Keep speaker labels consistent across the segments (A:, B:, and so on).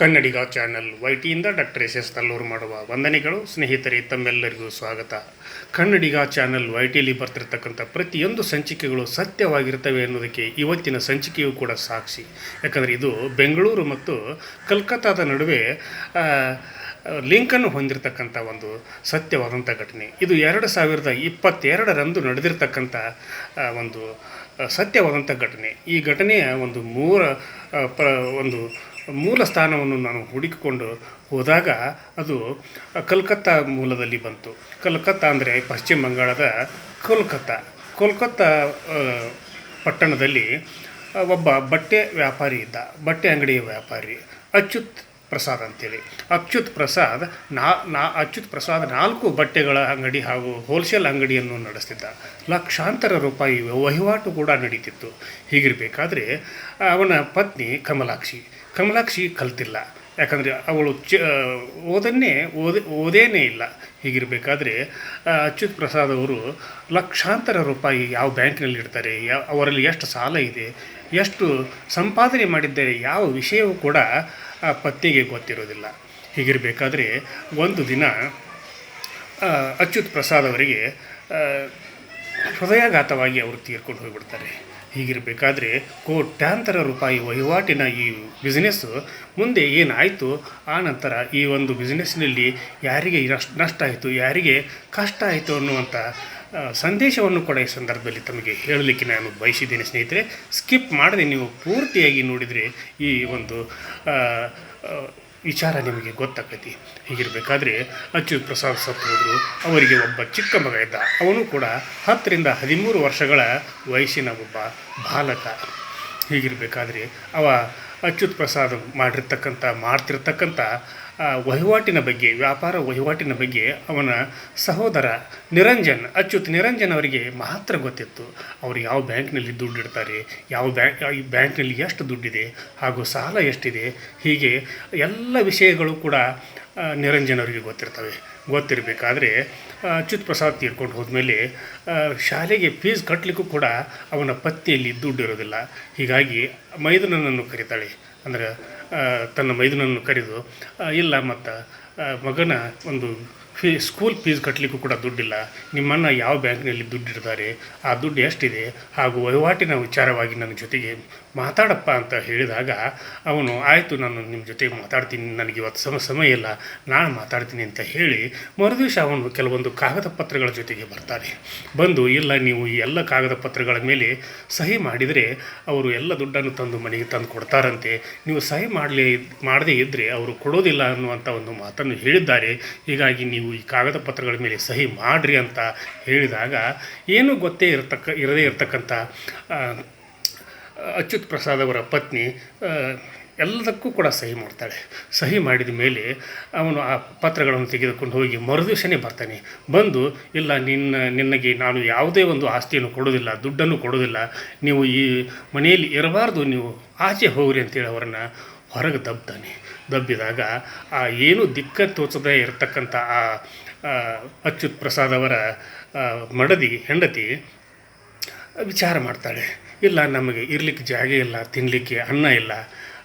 A: ಕನ್ನಡಿಗ channel ವೈಟಿಯಿಂದ doctor S S Talluru ಮಾಡುವ ವಂದನೆಗಳು. ಸ್ನೇಹಿತರೆ, ತಮ್ಮೆಲ್ಲರಿಗೂ ಸ್ವಾಗತ. ಕನ್ನಡಿಗ ಚಾನಲ್ ವೈಟಿಯಲ್ಲಿ ಬರ್ತಿರ್ತಕ್ಕಂಥ ಪ್ರತಿಯೊಂದು ಸಂಚಿಕೆಗಳು ಸತ್ಯವಾಗಿರ್ತವೆ ಅನ್ನೋದಕ್ಕೆ ಇವತ್ತಿನ ಸಂಚಿಕೆಯೂ ಕೂಡ ಸಾಕ್ಷಿ. ಯಾಕಂದರೆ ಇದು ಬೆಂಗಳೂರು ಮತ್ತು ಕಲ್ಕತ್ತಾದ ನಡುವೆ ಲಿಂಕನ್ನು ಹೊಂದಿರತಕ್ಕಂಥ ಒಂದು ಸತ್ಯವಾದಂಥ ಘಟನೆ. ಇದು ಎರಡು ಸಾವಿರದ ಇಪ್ಪತ್ತೆರಡರಂದು ನಡೆದಿರ್ತಕ್ಕಂಥ ಒಂದು ಸತ್ಯವಾದಂಥ ಘಟನೆ. ಈ ಘಟನೆಯ ಒಂದು ಮೂರ ಪ್ರ, ಒಂದು ಮೂಲ ಸ್ಥಾನವನ್ನು ನಾನು ಹುಡುಕಿಕೊಂಡು ಹೋದಾಗ ಅದು ಕಲ್ಕತ್ತಾ ಮೂಲದಲ್ಲಿ ಬಂತು. ಕಲ್ಕತ್ತಾ ಅಂದರೆ ಪಶ್ಚಿಮ ಬಂಗಾಳದ ಕೋಲ್ಕತ್ತಾ. ಕೋಲ್ಕತ್ತಾ ಪಟ್ಟಣದಲ್ಲಿ ಒಬ್ಬ ಬಟ್ಟೆ ವ್ಯಾಪಾರಿ ಇದ್ದ. ಬಟ್ಟೆ ಅಂಗಡಿಯ ವ್ಯಾಪಾರಿ ಅಚ್ಯುತ್ ಪ್ರಸಾದ್ ಅಂತೇಳಿ. ಅಚ್ಯುತ್ ಪ್ರಸಾದ್ ನಾ ನಾ, ಅಚ್ಯುತ್ ಪ್ರಸಾದ್ ನಾಲ್ಕು ಬಟ್ಟೆಗಳ ಅಂಗಡಿ ಹಾಗೂ ಹೋಲ್ಸೇಲ್ ಅಂಗಡಿಯನ್ನು ನಡೆಸ್ತಿದ್ದ. ಲಕ್ಷಾಂತರ ರೂಪಾಯಿ ವಹಿವಾಟು ಕೂಡ ನಡೀತಿತ್ತು. ಹೀಗಿರಬೇಕಾದ್ರೆ, ಅವನ ಪತ್ನಿ ಕಮಲಾಕ್ಷಿ. ಕಮಲಾಕ್ಷಿ ಕಲ್ತಿಲ್ಲ. ಯಾಕಂದರೆ ಅವಳು ಚ ಓದನ್ನೇ ಓದ, ಓದೇನೇ ಇಲ್ಲ. ಹೀಗಿರಬೇಕಾದ್ರೆ ಅಚ್ಯುತ್ ಪ್ರಸಾದ್ ಅವರು ಲಕ್ಷಾಂತರ ರೂಪಾಯಿ ಯಾವ ಬ್ಯಾಂಕ್ನಲ್ಲಿ ಇಡ್ತಾರೆ ಯಾವ ಅವರಲ್ಲಿ ಎಷ್ಟು ಸಾಲ ಇದೆ, ಎಷ್ಟು ಸಂಪಾದನೆ ಮಾಡಿದ್ದಾರೆ, ಯಾವ ವಿಷಯವೂ ಕೂಡ ಆ ಪತ್ನಿಗೆ ಗೊತ್ತಿರೋದಿಲ್ಲ. ಹೀಗಿರಬೇಕಾದ್ರೆ, ಒಂದು ದಿನ ಅಚ್ಯುತ್ ಪ್ರಸಾದ್ ಅವರಿಗೆ ಹೃದಯಾಘಾತವಾಗಿ ಅವರು ತೀರ್ಕೊಂಡು ಹೋಗಿಬಿಡ್ತಾರೆ. ಹೀಗಿರಬೇಕಾದ್ರೆ ಕೋಟ್ಯಾಂತರ ರೂಪಾಯಿ ವಹಿವಾಟಿನ ಈ ಬಿಸ್ನೆಸ್ಸು ಮುಂದೆ ಏನಾಯಿತು? ಆ ನಂತರ ಈ ಒಂದು ಬಿಸ್ನೆಸ್ನಲ್ಲಿ ಯಾರಿಗೆ ನಷ್ಟ ನಷ್ಟ ಆಯಿತು? ಯಾರಿಗೆ ಕಷ್ಟ ಆಯಿತು ಅನ್ನುವಂಥ ಸಂದೇಶವನ್ನು ಕೂಡ ಈ ಸಂದರ್ಭದಲ್ಲಿ ತಮಗೆ ಹೇಳಲಿಕ್ಕೆ ನಾನು ಬಯಸಿದ್ದೇನೆ ಸ್ನೇಹಿತರೆ. ಸ್ಕಿಪ್ ಮಾಡದೆ ನೀವು ಪೂರ್ತಿಯಾಗಿ ನೋಡಿದರೆ ಈ ಒಂದು ವಿಚಾರ ನಿಮಗೆ ಗೊತ್ತಾಗ್ತೈತಿ. ಹೀಗಿರಬೇಕಾದ್ರೆ ಅಚ್ಯುತ್ ಪ್ರಸಾದ್ ಸತ್ತು ಹೋದರು, ಅವರಿಗೆ ಒಬ್ಬ ಚಿಕ್ಕ ಮಗ ಇದ್ದ. ಅವನು ಕೂಡ ಹತ್ತರಿಂದ ಹದಿಮೂರು ವರ್ಷಗಳ ವಯಸ್ಸಿನ ಒಬ್ಬ ಬಾಲಕ. ಹೀಗಿರಬೇಕಾದ್ರೆ ಅವ ಅಚ್ಯುತ್ ಪ್ರಸಾದ್ ಮಾಡಿರ್ತಕ್ಕಂಥ, ಮಾಡ್ತಿರ್ತಕ್ಕಂಥ ವಹಿವಾಟಿನ ಬಗ್ಗೆ ವ್ಯಾಪಾರ ವಹಿವಾಟಿನ ಬಗ್ಗೆ ಅವನ ಸಹೋದರ ನಿರಂಜನ್ ಅಚ್ಯುತ್ ನಿರಂಜನ್ ಅವರಿಗೆ ಮಾತ್ರ ಗೊತ್ತಿತ್ತು. ಅವರು ಯಾವ ಬ್ಯಾಂಕ್ನಲ್ಲಿ ದುಡ್ಡು ಇಡ್ತಾರೆ ಯಾವ ಬ್ಯಾಂಕ್ ಈ ಬ್ಯಾಂಕ್ನಲ್ಲಿ ಎಷ್ಟು ದುಡ್ಡಿದೆ ಹಾಗೂ ಸಾಲ ಎಷ್ಟಿದೆ ಹೀಗೆ ಎಲ್ಲ ವಿಷಯಗಳು ಕೂಡ ನಿರಂಜನ್ ಅವರಿಗೆ ಗೊತ್ತಿರ್ತವೆ. ಗೊತ್ತಿರಬೇಕಾದ್ರೆ ಅಚ್ಯುತ್ ಪ್ರಸಾದ್ ತೀರ್ಕೊಂಡು ಹೋದ್ಮೇಲೆ ಶಾಲೆಗೆ ಫೀಸ್ ಕಟ್ಟಲಿಕ್ಕೂ ಕೂಡ ಅವನ ಪತ್ನಿಯಲ್ಲಿ ದುಡ್ಡು ಇರೋದಿಲ್ಲ. ಹೀಗಾಗಿ ಮೈದುನನನ್ನು ಕರೀತಾಳೆ. ಅಂದರೆ ಆ, ತನ್ನ ಮೈದನನ್ನು ಕರೆದು ಇಲ್ಲ ಮತ್ತು ಮಗನ ಒಂದು ಫೀ ಸ್ಕೂಲ್ ಫೀಸ್ ಕಟ್ಟಲಿಕ್ಕೂ ಕೂಡ ದುಡ್ಡಿಲ್ಲ. ನಿಮ್ಮನ್ನು ಯಾವ ಬ್ಯಾಂಕ್ನಲ್ಲಿ ದುಡ್ಡಿಡ್ತಾರೆ? ಆ ದುಡ್ಡು ಎಷ್ಟಿದೆ? ಹಾಗೂ ವಹಿವಾಟಿನ ವಿಚಾರವಾಗಿ ನನ್ನ ಜೊತೆಗೆ ಮಾತಾಡಪ್ಪ ಅಂತ ಹೇಳಿದಾಗ ಅವನು, ಆಯಿತು, ನಾನು ನಿಮ್ಮ ಜೊತೆಗೆ ಮಾತಾಡ್ತೀನಿ, ನನಗೆ ಇವತ್ತು ಸಮ, ಸಮಯ ಇಲ್ಲ, ನಾನು ಮಾತಾಡ್ತೀನಿ ಅಂತ ಹೇಳಿ ಮರುದಿವಸ ಅವನು ಕೆಲವೊಂದು ಕಾಗದ ಪತ್ರಗಳ ಜೊತೆಗೆ ಬರ್ತಾನೆ. ಬಂದು, ಇಲ್ಲ, ನೀವು ಈ ಎಲ್ಲ ಕಾಗದ ಪತ್ರಗಳ ಮೇಲೆ ಸಹಿ ಮಾಡಿದರೆ ಅವರು ಎಲ್ಲ ದುಡ್ಡನ್ನು ತಂದು ಮನೆಗೆ ತಂದು ಕೊಡ್ತಾರಂತೆ. ನೀವು ಸಹಿ ಮಾಡಲಿ, ಮಾಡದೇ ಇದ್ದರೆ ಅವರು ಕೊಡೋದಿಲ್ಲ ಅನ್ನುವಂಥ ಒಂದು ಮಾತನ್ನು ಹೇಳಿದ್ದಾರೆ. ಹೀಗಾಗಿ ನೀವು ಈ ಕಾಗದ ಪತ್ರಗಳ ಮೇಲೆ ಸಹಿ ಮಾಡಿರಿ ಅಂತ ಹೇಳಿದಾಗ, ಏನೂ ಗೊತ್ತೇ ಇರತಕ್ಕ, ಇರದೇ ಇರತಕ್ಕಂಥ ಅಚ್ಯುತ್ ಪ್ರಸಾದ್ ಅವರ ಪತ್ನಿ ಎಲ್ಲದಕ್ಕೂ ಕೂಡ ಸಹಿ ಮಾಡ್ತಾಳೆ. ಸಹಿ ಮಾಡಿದ ಮೇಲೆ ಅವನು ಆ ಪತ್ರಗಳನ್ನು ತೆಗೆದುಕೊಂಡು ಹೋಗಿ ಮರುದಿವಸನೇ ಬರ್ತಾನೆ. ಬಂದು, ಇಲ್ಲ, ನಿನ್ನ, ನಿನಗೆ ನಾನು ಯಾವುದೇ ಒಂದು ಆಸ್ತಿಯನ್ನು ಕೊಡೋದಿಲ್ಲ ದುಡ್ಡನ್ನು ಕೊಡೋದಿಲ್ಲ ನೀವು ಈ ಮನೆಯಲ್ಲಿ ಇರಬಾರ್ದು, ನೀವು ಆಚೆ ಹೋಗ್ರಿ ಅಂತೇಳಿ ಅವರನ್ನು ಹೊರಗೆ ದಬ್ತಾನೆ ದಬ್ಬಿದಾಗ ಆ ಏನು ದಿಕ್ಕ ತೋಚದೇ ಇರತಕ್ಕಂಥ ಆ ಅಚ್ಯುತ್ ಪ್ರಸಾದ್ ಅವರ ಮಡದಿ ಹೆಂಡತಿ ವಿಚಾರ ಮಾಡ್ತಾಳೆ. ಇಲ್ಲ, ನಮಗೆ ಇರಲಿಕ್ಕೆ ಜಾಗ ಇಲ್ಲ ತಿನ್ನಲಿಕ್ಕೆ ಅನ್ನ ಇಲ್ಲ.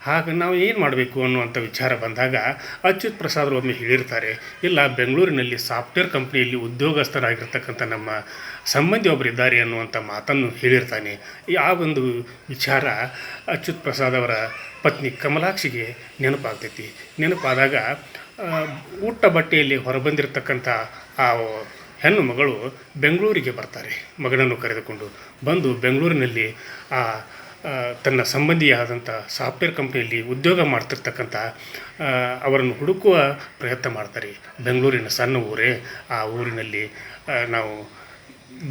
A: ಹಾಗೆ ನಾವು ಏನು ಮಾಡಬೇಕು ಅನ್ನುವಂಥ ವಿಚಾರ ಬಂದಾಗ ಅಚ್ಯುತ್ ಪ್ರಸಾದ್ ಒಮ್ಮೆ ಹೇಳಿರ್ತಾರೆ, ಇಲ್ಲ, ಬೆಂಗಳೂರಿನಲ್ಲಿ ಸಾಫ್ಟ್ವೇರ್ ಕಂಪ್ನಿಯಲ್ಲಿ ಉದ್ಯೋಗಸ್ಥರಾಗಿರ್ತಕ್ಕಂಥ ನಮ್ಮ ಸಂಬಂಧಿ ಒಬ್ಬರು ಇದ್ದಾರೆ ಅನ್ನುವಂಥ ಮಾತನ್ನು ಹೇಳಿರ್ತಾನೆ. ಆ ಒಂದು ವಿಚಾರ ಅಚ್ಯುತ್ ಪ್ರಸಾದ್ ಅವರ ಪತ್ನಿ ಕಮಲಾಕ್ಷಿಗೆ ನೆನಪಾಗ್ತೈತಿ. ನೆನಪಾದಾಗ ಊಟ ಬಟ್ಟೆಯಲ್ಲಿ ಹೊರಬಂದಿರತಕ್ಕಂಥ ಆ ಹೆಣ್ಣು ಮಗಳು ಬೆಂಗಳೂರಿಗೆ ಬರ್ತಾರೆ. ಮಗನನ್ನು ಕರೆದುಕೊಂಡು ಬಂದು ಬೆಂಗಳೂರಿನಲ್ಲಿ ಆ ತನ್ನ ಸಂಬಂಧಿಯಾದಂಥ ಸಾಫ್ಟ್ವೇರ್ ಕಂಪ್ನಿಯಲ್ಲಿ ಉದ್ಯೋಗ ಮಾಡ್ತಿರ್ತಕ್ಕಂಥ ಅವರನ್ನು ಹುಡುಕುವ ಪ್ರಯತ್ನ ಮಾಡ್ತಾರೆ. ಬೆಂಗಳೂರಿನ ಸಣ್ಣ ಊರೇ. ಆ ಊರಿನಲ್ಲಿ ನಾವು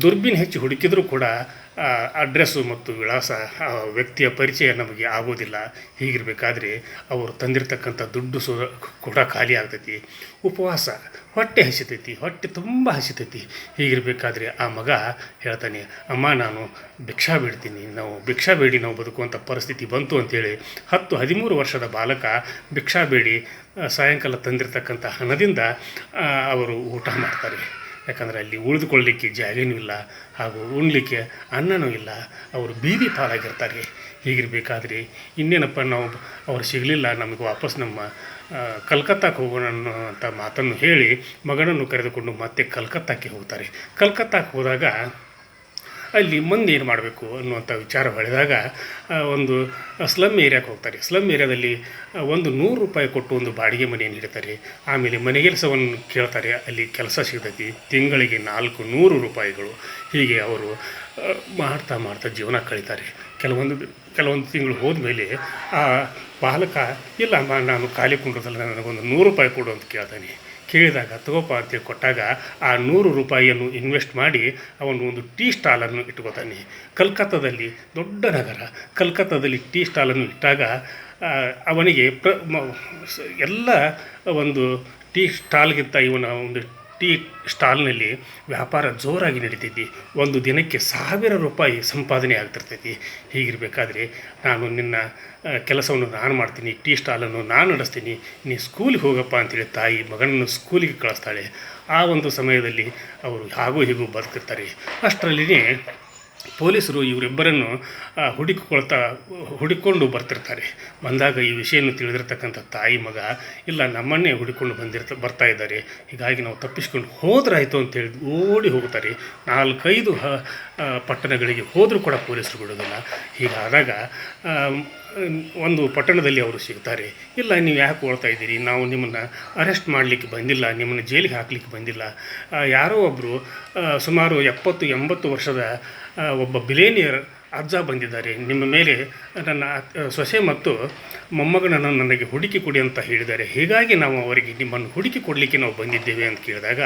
A: ದುರ್ಬಿನ್ ಹೆಚ್ಚು ಹುಡುಕಿದರೂ ಕೂಡ ಅಡ್ರೆಸ್ಸು ಮತ್ತು ವಿಳಾಸ ವ್ಯಕ್ತಿಯ ಪರಿಚಯ ನಮಗೆ ಆಗೋದಿಲ್ಲ. ಹೀಗಿರಬೇಕಾದ್ರೆ ಅವರು ತಂದಿರತಕ್ಕಂಥ ದುಡ್ಡು ಸು, ಕೂಡ ಖಾಲಿ ಆಗ್ತೈತಿ. ಉಪವಾಸ, ಹೊಟ್ಟೆ ಹಸಿತೈತಿ, ಹೊಟ್ಟೆ ತುಂಬ ಹಸಿತೈತಿ. ಹೀಗಿರಬೇಕಾದ್ರೆ ಆ ಮಗ ಹೇಳ್ತಾನೆ, ಅಮ್ಮ, ನಾನು ಭಿಕ್ಷಾ ಬೇಡ್ತೀನಿ. ನಾವು ಭಿಕ್ಷಾ ಬೇಡಿ, ನಾವು ಬದುಕುವಂಥ ಪರಿಸ್ಥಿತಿ ಬಂತು ಅಂತೇಳಿ ಹತ್ತು, ಹದಿಮೂರು ವರ್ಷದ ಬಾಲಕ ಭಿಕ್ಷಾ ಬೇಡಿ ಸಾಯಂಕಾಲ ತಂದಿರತಕ್ಕಂಥ ಹಣದಿಂದ ಅವರು ಊಟ ಮಾಡ್ತಾರೆ. ಯಾಕಂದರೆ ಅಲ್ಲಿ ಉಳಿದುಕೊಳ್ಳಲಿಕ್ಕೆ ಜಾಗನೂ ಇಲ್ಲ ಹಾಗೂ ಉಣ್ಲಿಕ್ಕೆ ಅನ್ನನೂ ಇಲ್ಲ. ಅವರು ಬೀದಿ ಪಾಲಾಗಿರ್ತಾರೆ. ಹೀಗಿರಬೇಕಾದ್ರೆ ಇನ್ನೇನಪ್ಪ ನಾವು ಅವ್ರು ಸಿಗಲಿಲ್ಲ, ನಮಗೆ ವಾಪಸ್ ನಮ್ಮ ಕಲ್ಕತ್ತಾಕ್ಕೆ ಹೋಗೋಣ ಅಂತ ಮಾತನ್ನು ಹೇಳಿ ಮಗನನ್ನು ಕರೆದುಕೊಂಡು ಮತ್ತೆ ಕಲ್ಕತ್ತಾಕ್ಕೆ ಹೋಗ್ತಾರೆ. ಕಲ್ಕತ್ತಾಕ್ಕೆ ಹೋದಾಗ ಅಲ್ಲಿ ಮುಂದೆ ಏನು ಮಾಡಬೇಕು ಅನ್ನುವಂಥ ವಿಚಾರ ಹೊಳೆದಾಗ ಒಂದು ಸ್ಲಮ್ ಏರಿಯಾಕ್ಕೆ ಹೋಗ್ತಾರೆ. ಸ್ಲಮ್ ಏರಿಯಾದಲ್ಲಿ ಒಂದು ನೂರು ರೂಪಾಯಿ ಕೊಟ್ಟು ಒಂದು ಬಾಡಿಗೆ ಮನೆಯನ್ನು ಹಿಡಿತಾರೆ ಆಮೇಲೆ ಮನೆಗೆಲಸವನ್ನು ಕೇಳ್ತಾರೆ. ಅಲ್ಲಿ ಕೆಲಸ ಸಿಗ್ತೈತಿ. ತಿಂಗಳಿಗೆ ನಾಲ್ಕು ನೂರು ರೂಪಾಯಿಗಳು. ಹೀಗೆ ಅವರು ಮಾಡ್ತಾ ಮಾಡ್ತಾ ಜೀವನ ಕಳೀತಾರೆ. ಕೆಲವೊಂದು ಕೆಲವೊಂದು ತಿಂಗಳು ಹೋದ್ಮೇಲೆ, ಆ ಬಾಲಕ ಇಲ್ಲ, ನಾನು ಖಾಲಿ ಕುಂಡ್ರದಲ್ಲ, ನನಗೊಂದು ನೂರು ರೂಪಾಯಿ ಕೊಡು ಅಂತ ಕೇಳ್ತಾನೆ. ಕೇಳಿದಾಗ ತಗೋಪ ಅಂತೇಳಿ ಕೊಟ್ಟಾಗ ಆ ನೂರು ರೂಪಾಯಿಯನ್ನು ಇನ್ವೆಸ್ಟ್ ಮಾಡಿ ಅವನು ಒಂದು ಟೀ ಸ್ಟಾಲನ್ನು ಇಟ್ಕೋತಾನೆ. ಕಲ್ಕತ್ತಾದಲ್ಲಿ, ದೊಡ್ಡ ನಗರ, ಕಲ್ಕತ್ತಾದಲ್ಲಿ ಟೀ ಸ್ಟಾಲನ್ನು ಇಟ್ಟಾಗ ಅವನಿಗೆ ಪ್ರ ಎಲ್ಲ ಒಂದು ಟೀ ಸ್ಟಾಲ್ಗಿಂತ ಇವನ ಒಂದು ಟೀ ಸ್ಟಾಲ್ನಲ್ಲಿ ವ್ಯಾಪಾರ ಜೋರಾಗಿ ನಡೀತೈತಿ. ಒಂದು ದಿನಕ್ಕೆ ಸಾವಿರ ರೂಪಾಯಿ ಸಂಪಾದನೆ ಆಗ್ತಿರ್ತೈತಿ. ಹೀಗಿರಬೇಕಾದ್ರೆ ನಾನು ನಿನ್ನ ಕೆಲಸವನ್ನು ನಾನು ಮಾಡ್ತೀನಿ, ಟೀ ಸ್ಟಾಲನ್ನು ನಾನು ನಡೆಸ್ತೀನಿ, ನೀ ಸ್ಕೂಲಿಗೆ ಹೋಗಪ್ಪ ಅಂತೇಳಿ ತಾಯಿ ಮಗನನ್ನು ಸ್ಕೂಲಿಗೆ ಕಳಿಸ್ತಾಳೆ. ಆ ಒಂದು ಸಮಯದಲ್ಲಿ ಅವರು ಹಾಗೂ ಹೀಗೂ ಬದುಕಿರ್ತಾರೆ. ಅಷ್ಟರಲ್ಲಿನೇ ಪೊಲೀಸರು ಇವರಿಬ್ಬರನ್ನು ಹುಡುಕಿಕೊಳ್ತಾ, ಹುಡುಕೊಂಡು ಬರ್ತಿರ್ತಾರೆ. ಬಂದಾಗ ಈ ವಿಷಯವನ್ನು ತಿಳಿದಿರ್ತಕ್ಕಂಥ ತಾಯಿ ಮಗ, ಇಲ್ಲ, ನಮ್ಮನ್ನೇ ಹುಡುಕೊಂಡು ಬಂದಿರ್ತ, ಬರ್ತಾ ಇದ್ದಾರೆ. ಹೀಗಾಗಿ ನಾವು ತಪ್ಪಿಸ್ಕೊಂಡು ಹೋದ್ರಾಯಿತು ಅಂತೇಳಿ ಓಡಿ ಹೋಗ್ತಾರೆ. ನಾಲ್ಕೈದು ಪಟ್ಟಣಗಳಿಗೆ ಹೋದರೂ ಕೂಡ ಪೊಲೀಸರು ಬಿಡೋದಿಲ್ಲ. ಹೀಗಾದಾಗ ಒಂದು ಪಟ್ಟಣದಲ್ಲಿ ಅವರು ಸಿಗ್ತಾರೆ. ಇಲ್ಲ, ನೀವು ಯಾಕೆ ಓಡ್ತಾ ಇದ್ದೀರಿ? ನಾವು ನಿಮ್ಮನ್ನು ಅರೆಸ್ಟ್ ಮಾಡಲಿಕ್ಕೆ ಬಂದಿಲ್ಲ, ನಿಮ್ಮನ್ನು ಜೈಲಿಗೆ ಹಾಕಲಿಕ್ಕೆ ಬಂದಿಲ್ಲ. ಯಾರೋ ಒಬ್ಬರು ಸುಮಾರು ಎಪ್ಪತ್ತು, ಎಂಬತ್ತು ವರ್ಷದ ಒಬ್ಬ ಬಿಲೇನಿಯರ್ ಅಜ್ಜ ಬಂದಿದ್ದಾರೆ. ನಿಮ್ಮ ಮೇಲೆ ನನ್ನ ಸೊಸೆ ಮತ್ತು ಮೊಮ್ಮಗನನ್ನು ನನಗೆ ಹುಡುಕಿ ಕೊಡಿ ಅಂತ ಹೇಳಿದ್ದಾರೆ. ಹೀಗಾಗಿ ನಾವು ಅವರಿಗೆ ನಿಮ್ಮನ್ನು ಹುಡುಕಿ ಕೊಡಲಿಕ್ಕೆ ನಾವು ಬಂದಿದ್ದೇವೆ ಅಂತ ಕೇಳಿದಾಗ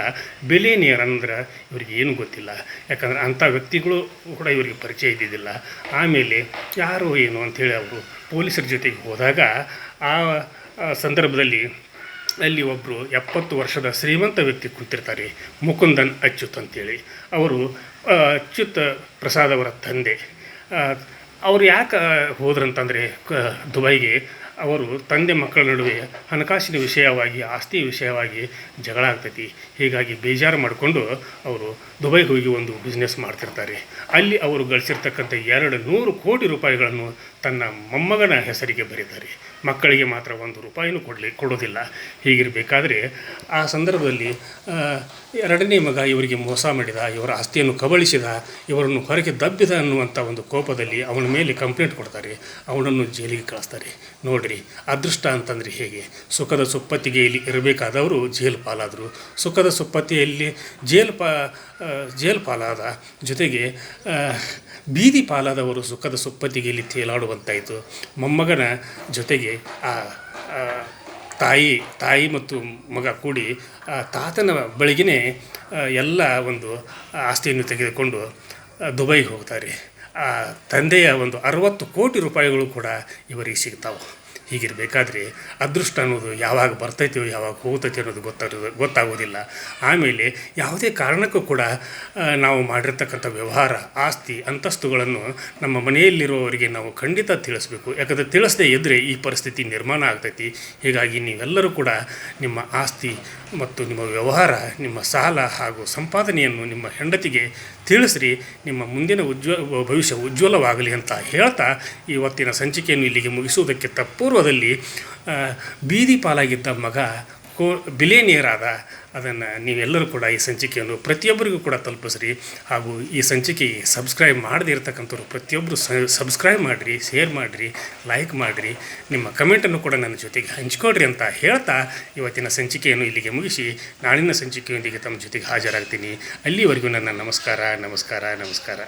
A: ಬಿಲೇನಿಯರ್ ಅಂದ್ರೆ ಇವರಿಗೆ ಏನು ಗೊತ್ತಿಲ್ಲ. ಯಾಕಂದರೆ ಅಂಥ ವ್ಯಕ್ತಿಗಳು ಕೂಡ ಇವರಿಗೆ ಪರಿಚಯ ಇದ್ದಿದ್ದಿಲ್ಲ. ಆಮೇಲೆ ಯಾರು ಏನು ಅಂಥೇಳಿ ಅವರು ಪೊಲೀಸರ ಜೊತೆಗೆ ಹೋದಾಗ ಆ ಸಂದರ್ಭದಲ್ಲಿ ಅಲ್ಲಿ ಒಬ್ಬರು ಎಪ್ಪತ್ತು ವರ್ಷದ ಶ್ರೀಮಂತ ವ್ಯಕ್ತಿ ಕೂತಿರ್ತಾರೆ, ಮುಕುಂದನ್ ಅಚ್ಯುತ್ ಅಂತೇಳಿ. ಅವರು ಅಚ್ಯುತ್ ಪ್ರಸಾದ್ ಅವರ ತಂದೆ. ಅವ್ರು ಯಾಕೆ ಹೋದ್ರಂತಂದರೆ, ಕ, ದುಬೈಗೆ ಅವರು ತಂದೆ ಮಕ್ಕಳ ನಡುವೆ ಹಣಕಾಸಿನ ವಿಷಯವಾಗಿ ಆಸ್ತಿ ವಿಷಯವಾಗಿ ಜಗಳ ಆಗ್ತೈತಿ. ಹೀಗಾಗಿ ಬೇಜಾರು ಮಾಡಿಕೊಂಡು ಅವರು ದುಬೈಗೆ ಹೋಗಿ ಒಂದು ಬಿಸ್ನೆಸ್ ಮಾಡ್ತಿರ್ತಾರೆ. ಅಲ್ಲಿ ಅವರು ಗಳಿಸಿರ್ತಕ್ಕಂಥ ಎರಡು ನೂರು ಕೋಟಿ ರೂಪಾಯಿಗಳನ್ನು ತನ್ನ ಮೊಮ್ಮಗನ ಹೆಸರಿಗೆ ಬರೀತಾರೆ ಮಕ್ಕಳಿಗೆ ಮಾತ್ರ ಒಂದು ರೂಪಾಯಿನೂ ಕೊಡಲಿ, ಕೊಡೋದಿಲ್ಲ. ಹೀಗಿರಬೇಕಾದ್ರೆ ಆ ಸಂದರ್ಭದಲ್ಲಿ ಎರಡನೇ ಮಗ ಇವರಿಗೆ ಮೋಸ ಮಾಡಿದ, ಇವರ ಆಸ್ತಿಯನ್ನು ಕಬಳಿಸಿದ, ಇವರನ್ನು ಹೊರಗೆ ದಬ್ಬಿದ ಅನ್ನುವಂಥ ಒಂದು ಕೋಪದಲ್ಲಿ ಅವನ ಮೇಲೆ ಕಂಪ್ಲೇಂಟ್ ಕೊಡ್ತಾರೆ. ಅವನನ್ನು ಜೈಲಿಗೆ ಕಳಿಸ್ತಾರೆ. ನೋಡ್ರಿ, ಅದೃಷ್ಟ ಅಂತಂದರೆ ಹೇಗೆ? ಸುಖದ ಸುಪ್ಪತ್ತಿಗೆಯಲ್ಲಿ ಇರಬೇಕಾದವರು ಜೈಲು ಪಾಲಾದರು ಸುಖದ ಸುಪ್ಪತ್ತಿಯಲ್ಲಿ ಜೈಲು ಪಾ ಜೈಲು ಪಾಲಾದ ಜೊತೆಗೆ ಬೀದಿ ಪಾಲಾದವರು ಸುಖದ ಸುಪ್ಪತ್ತಿಗೆಯಲ್ಲಿ ತೇಲಾಡುವಂತಾಯಿತು. ಮೊಮ್ಮಗನ ಜೊತೆಗೆ, ಆ ತಾಯಿ ತಾಯಿ ಮತ್ತು ಮಗ ಕೂಡಿ ತಾತನ ಬಳಿಗೇ ಎಲ್ಲ ಒಂದು ಆಸ್ತಿಯನ್ನು ತೆಗೆದುಕೊಂಡು ದುಬೈಗೆ ಹೋಗ್ತಾರೆ. ಆ, ತಂದೆಯ ಒಂದು ಅರವತ್ತು ಕೋಟಿ ರೂಪಾಯಿಗಳು ಕೂಡ ಇವರಿಗೆ ಸಿಗ್ತಾವೆ. ಹೀಗಿರಬೇಕಾದ್ರೆ ಅದೃಷ್ಟ ಅನ್ನೋದು ಯಾವಾಗ ಬರ್ತೈತೆಯೋ, ಯಾವಾಗ ಹೋಗ್ತೈತೆ ಅನ್ನೋದು ಗೊತ್ತಾಗೋದು ಗೊತ್ತಾಗೋದಿಲ್ಲ. ಆಮೇಲೆ ಯಾವುದೇ ಕಾರಣಕ್ಕೂ ಕೂಡ ನಾವು ಮಾಡಿರ್ತಕ್ಕಂಥ ವ್ಯವಹಾರ, ಆಸ್ತಿ, ಅಂತಸ್ತುಗಳನ್ನು ನಮ್ಮ ಮನೆಯಲ್ಲಿರುವವರಿಗೆ ನಾವು ಖಂಡಿತ ತಿಳಿಸ್ಬೇಕು. ಯಾಕಂದರೆ ತಿಳಿಸದೇ ಇದ್ದರೆ ಈ ಪರಿಸ್ಥಿತಿ ನಿರ್ಮಾಣ ಆಗ್ತೈತಿ. ಹೀಗಾಗಿ ನೀವೆಲ್ಲರೂ ಕೂಡ ನಿಮ್ಮ ಆಸ್ತಿ ಮತ್ತು ನಿಮ್ಮ ವ್ಯವಹಾರ, ನಿಮ್ಮ ಸಾಲ ಹಾಗೂ ಸಂಪಾದನೆಯನ್ನು ನಿಮ್ಮ ಹೆಂಡತಿಗೆ ತಿಳಿಸ್ರಿ. ನಿಮ್ಮ ಮುಂದಿನ ಉಜ್ವಲ, ಭವಿಷ್ಯ ಉಜ್ವಲವಾಗಲಿ ಅಂತ ಹೇಳ್ತಾ ಇವತ್ತಿನ ಸಂಚಿಕೆಯನ್ನು ಇಲ್ಲಿಗೆ ಮುಗಿಸುವುದಕ್ಕೆ ಮುಗಿಸುವುದಕ್ಕಿಂತ ಪೂರ್ವದಲ್ಲಿ ಬೀದಿ ಪಾಲಾಗಿದ್ದ ಮಗ ಕೋ, ಬಿಲೇನಿಯರಾದ, ಅದನ್ನು ನೀವೆಲ್ಲರೂ ಕೂಡ ಈ ಸಂಚಿಕೆಯನ್ನು ಪ್ರತಿಯೊಬ್ಬರಿಗೂ ಕೂಡ ತಲುಪಿಸ್ರಿ. ಹಾಗೂ ಈ ಸಂಚಿಕೆಗೆ ಸಬ್ಸ್ಕ್ರೈಬ್ ಮಾಡದೇ ಇರತಕ್ಕಂಥವ್ರು ಪ್ರತಿಯೊಬ್ಬರು ಸಬ್ಸ್ಕ್ರೈಬ್ ಮಾಡಿರಿ, ಶೇರ್ ಮಾಡಿರಿ, ಲೈಕ್ ಮಾಡಿರಿ, ನಿಮ್ಮ ಕಮೆಂಟನ್ನು ಕೂಡ ನನ್ನ ಜೊತೆಗೆ ಹಂಚ್ಕೊಡ್ರಿ ಅಂತ ಹೇಳ್ತಾ ಇವತ್ತಿನ ಸಂಚಿಕೆಯನ್ನು ಇಲ್ಲಿಗೆ ಮುಗಿಸಿ, ನಾಳಿನ ಸಂಚಿಕೆಯೊಂದಿಗೆ ತಮ್ಮ ಜೊತೆಗೆ ಹಾಜರಾಗ್ತೀನಿ. ಅಲ್ಲಿವರೆಗೂ ನನ್ನ ನಮಸ್ಕಾರ ನಮಸ್ಕಾರ ನಮಸ್ಕಾರ.